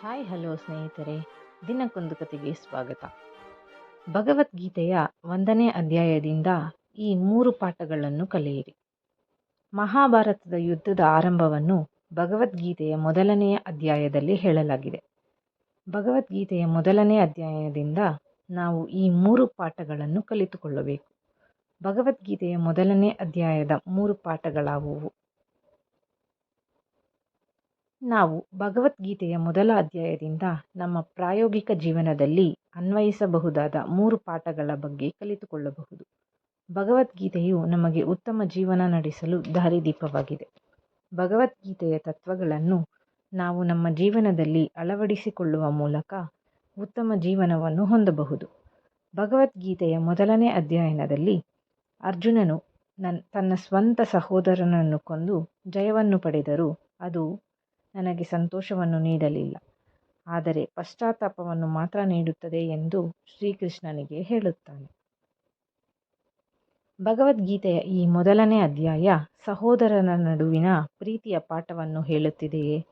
Hi, hello ಸ್ನೇಹಿತರೆ. ದಿನಕ್ಕೊಂದು ಕತೆಗೆ ಸ್ವಾಗತ. ಭಗವದ್ಗೀತೆಯ ಒಂದನೇ ಅಧ್ಯಾಯದಿಂದ ಈ ಮೂರು ಪಾಠಗಳನ್ನು ಕಲಿಯಿರಿ. ಮಹಾಭಾರತದ ಯುದ್ಧದ ಆರಂಭವನ್ನು ಭಗವದ್ಗೀತೆಯ ಮೊದಲನೆಯ ಅಧ್ಯಾಯದಲ್ಲಿ ಹೇಳಲಾಗಿದೆ. ಭಗವದ್ಗೀತೆಯ ಮೊದಲನೇ ಅಧ್ಯಾಯದಿಂದ ನಾವು ಈ ಮೂರು ಪಾಠಗಳನ್ನು ಕಲಿತುಕೊಳ್ಳಬೇಕು. ಭಗವದ್ಗೀತೆಯ ಮೊದಲನೇ ಅಧ್ಯಾಯದ ಮೂರು ಪಾಠಗಳಾವುವು? ನಾವು ಭಗವದ್ಗೀತೆಯ ಮೊದಲ ಅಧ್ಯಾಯದಿಂದ ನಮ್ಮ ಪ್ರಾಯೋಗಿಕ ಜೀವನದಲ್ಲಿ ಅನ್ವಯಿಸಬಹುದಾದ ಮೂರು ಪಾಠಗಳ ಬಗ್ಗೆ ಕಲಿತುಕೊಳ್ಳಬಹುದು. ಭಗವದ್ಗೀತೆಯು ನಮಗೆ ಉತ್ತಮ ಜೀವನ ನಡೆಸಲು ದಾರಿದೀಪವಾಗಿದೆ. ಭಗವದ್ಗೀತೆಯ ತತ್ವಗಳನ್ನು ನಾವು ನಮ್ಮ ಜೀವನದಲ್ಲಿ ಅಳವಡಿಸಿಕೊಳ್ಳುವ ಮೂಲಕ ಉತ್ತಮ ಜೀವನವನ್ನು ಹೊಂದಬಹುದು. ಭಗವದ್ಗೀತೆಯ ಮೊದಲನೇ ಅಧ್ಯಯನದಲ್ಲಿ ಅರ್ಜುನನು ನನ್ನ ತನ್ನ ಸ್ವಂತ ಸಹೋದರನನ್ನು ಕೊಂದು ಜಯವನ್ನು ಪಡೆದರೂ. ಅದು ನನಗೆ ಸಂತೋಷವನ್ನು ನೀಡಲಿಲ್ಲ. ಆದರೆ ಪಶ್ಚಾತ್ತಾಪವನ್ನು ಮಾತ್ರ ನೀಡುತ್ತದೆ ಎಂದು ಶ್ರೀಕೃಷ್ಣನಿಗೆ ಹೇಳುತ್ತಾನೆ. ಭಗವದ್ಗೀತೆಯ ಈ ಮೊದಲನೇ ಅಧ್ಯಾಯ ಸಹೋದರರ ನಡುವಿನ ಪ್ರೀತಿಯ ಪಾಠವನ್ನು ಹೇಳುತ್ತಿದೆಯೇ?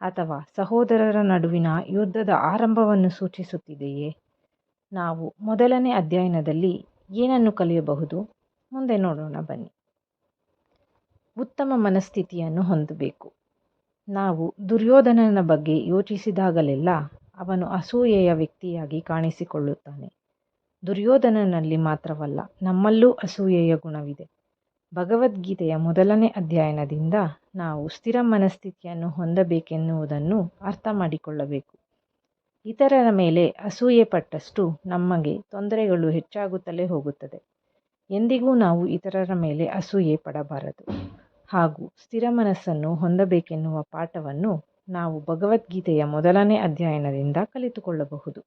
ಅಥವಾ ಸಹೋದರರ ನಡುವಿನ ಯುದ್ಧದ ಆರಂಭವನ್ನು ಸೂಚಿಸುತ್ತಿದೆಯೇ? ನಾವು ಮೊದಲನೇ ಅಧ್ಯಯನದಲ್ಲಿ ಏನನ್ನು ಕಲಿಯಬಹುದು? ಮುಂದೆ ನೋಡೋಣ ಬನ್ನಿ. ಉತ್ತಮ ಮನಸ್ಥಿತಿಯನ್ನು ಹೊಂದಬೇಕು. ನಾವು ದುರ್ಯೋಧನನ ಬಗ್ಗೆ ಯೋಚಿಸಿದಾಗಲೆಲ್ಲ ಅವನು ಅಸೂಯೆಯ ವ್ಯಕ್ತಿಯಾಗಿ ಕಾಣಿಸಿಕೊಳ್ಳುತ್ತಾನೆ. ದುರ್ಯೋಧನನಲ್ಲಿ ಮಾತ್ರವಲ್ಲ, ನಮ್ಮಲ್ಲೂ ಅಸೂಯೆಯ ಗುಣವಿದೆ. ಭಗವದ್ಗೀತೆಯ ಮೊದಲನೇ ಅಧ್ಯಯನದಿಂದ ನಾವು ಸ್ಥಿರ ಮನಸ್ಥಿತಿಯನ್ನು ಹೊಂದಬೇಕೆನ್ನುವುದನ್ನು ಅರ್ಥ ಮಾಡಿಕೊಳ್ಳಬೇಕು ಇತರರ ಮೇಲೆ ಅಸೂಯೆ ಪಟ್ಟಷ್ಟು ನಮಗೆ ತೊಂದರೆಗಳು ಹೆಚ್ಚಾಗುತ್ತಲೇ ಹೋಗುತ್ತದೆ. ಎಂದಿಗೂ ನಾವು ಇತರರ ಮೇಲೆ ಅಸೂಯೆ ಪಡಬಾರದು ಹಾಗೂ ಸ್ಥಿರ ಮನಸ್ಸನ್ನು ಹೊಂದಬೇಕೆನ್ನುವ ಪಾಠವನ್ನು ನಾವು ಭಗವದ್ಗೀತೆಯ ಮೊದಲನೇ ಅಧ್ಯಯನದಿಂದ ಕಲಿತುಕೊಳ್ಳಬಹುದು.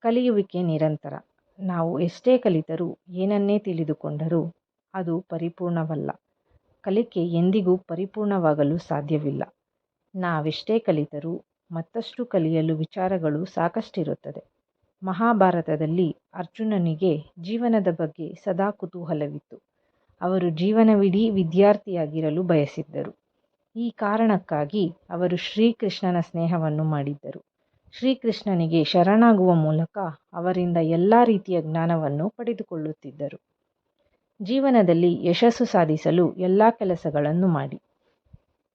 ಕಲಿಯುವಿಕೆ ನಿರಂತರ. ನಾವು ಎಷ್ಟೇ ಕಲಿತರೂ ಏನನ್ನೇ ತಿಳಿದುಕೊಂಡರೂ ಅದು ಪರಿಪೂರ್ಣವಲ್ಲ. ಕಲಿಕೆ ಎಂದಿಗೂ ಪರಿಪೂರ್ಣವಾಗಲು ಸಾಧ್ಯವಿಲ್ಲ. ನಾವೆಷ್ಟೇ ಕಲಿತರೂ ಮತ್ತಷ್ಟು ಕಲಿಯಲು ವಿಚಾರಗಳು ಸಾಕಷ್ಟಿರುತ್ತದೆ. ಮಹಾಭಾರತದಲ್ಲಿ ಅರ್ಜುನನಿಗೆ ಜೀವನದ ಬಗ್ಗೆ ಸದಾ ಕುತೂಹಲವಿತ್ತು. ಅವರು ಜೀವನವಿಡೀ ವಿದ್ಯಾರ್ಥಿಯಾಗಿರಲು ಬಯಸಿದ್ದರು. ಈ ಕಾರಣಕ್ಕಾಗಿ ಅವರು ಶ್ರೀಕೃಷ್ಣನ ಸ್ನೇಹವನ್ನು ಮಾಡಿದ್ದರು. ಶ್ರೀಕೃಷ್ಣನಿಗೆ ಶರಣಾಗುವ ಮೂಲಕ ಅವರಿಂದ ಎಲ್ಲ ರೀತಿಯ ಜ್ಞಾನವನ್ನು ಪಡೆದುಕೊಳ್ಳುತ್ತಿದ್ದರು. ಜೀವನದಲ್ಲಿ ಯಶಸ್ಸು ಸಾಧಿಸಲು ಎಲ್ಲ ಕೆಲಸಗಳನ್ನು ಮಾಡಿ.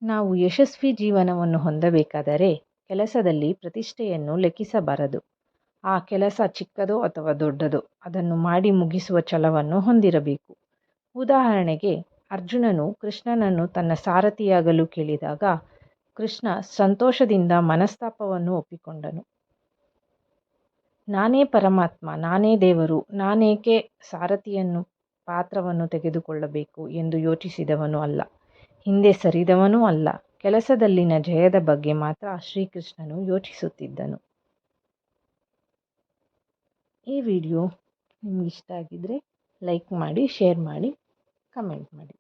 ನಾವು ಯಶಸ್ವಿ ಜೀವನವನ್ನು ಹೊಂದಬೇಕಾದರೆ ಕೆಲಸದಲ್ಲಿ ಪ್ರತಿಷ್ಠೆಯನ್ನು ಲೆಕ್ಕಿಸಬಾರದು. ಆ ಕೆಲಸ ಚಿಕ್ಕದೋ ಅಥವಾ ದೊಡ್ಡದೋ ಅದನ್ನು ಮಾಡಿ ಮುಗಿಸುವ ಛಲವನ್ನು ಹೊಂದಿರಬೇಕು. ಉದಾಹರಣೆಗೆ, ಅರ್ಜುನನು ಕೃಷ್ಣನನ್ನು ತನ್ನ ಸಾರಥಿಯಾಗಲು ಕೇಳಿದಾಗ ಕೃಷ್ಣ ಸಂತೋಷದಿಂದ ಮನಸ್ತಾಪವನ್ನು ಒಪ್ಪಿಕೊಂಡನು. ನಾನೇ ಪರಮಾತ್ಮ, ನಾನೇ ದೇವರು, ನಾನೇಕೆ ಸಾರಥಿಯನ್ನು, ಪಾತ್ರವನ್ನು ತೆಗೆದುಕೊಳ್ಳಬೇಕು ಎಂದು ಯೋಚಿಸಿದವನು ಅಲ್ಲ. ಹಿಂದೆ ಸರಿದವನೂ ಅಲ್ಲ. ಕೆಲಸದಲ್ಲಿನ ಜಯದ ಬಗ್ಗೆ ಮಾತ್ರ ಶ್ರೀಕೃಷ್ಣನು ಯೋಚಿಸುತ್ತಿದ್ದನು. ಈ ವಿಡಿಯೋ ನಿಮ್ಗೆ ಇಷ್ಟ ಆಗಿದ್ದರೆ ಲೈಕ್ ಮಾಡಿ, ಶೇರ್ ಮಾಡಿ. ಕಮೆಂಟ್ ಮಾಡಿ.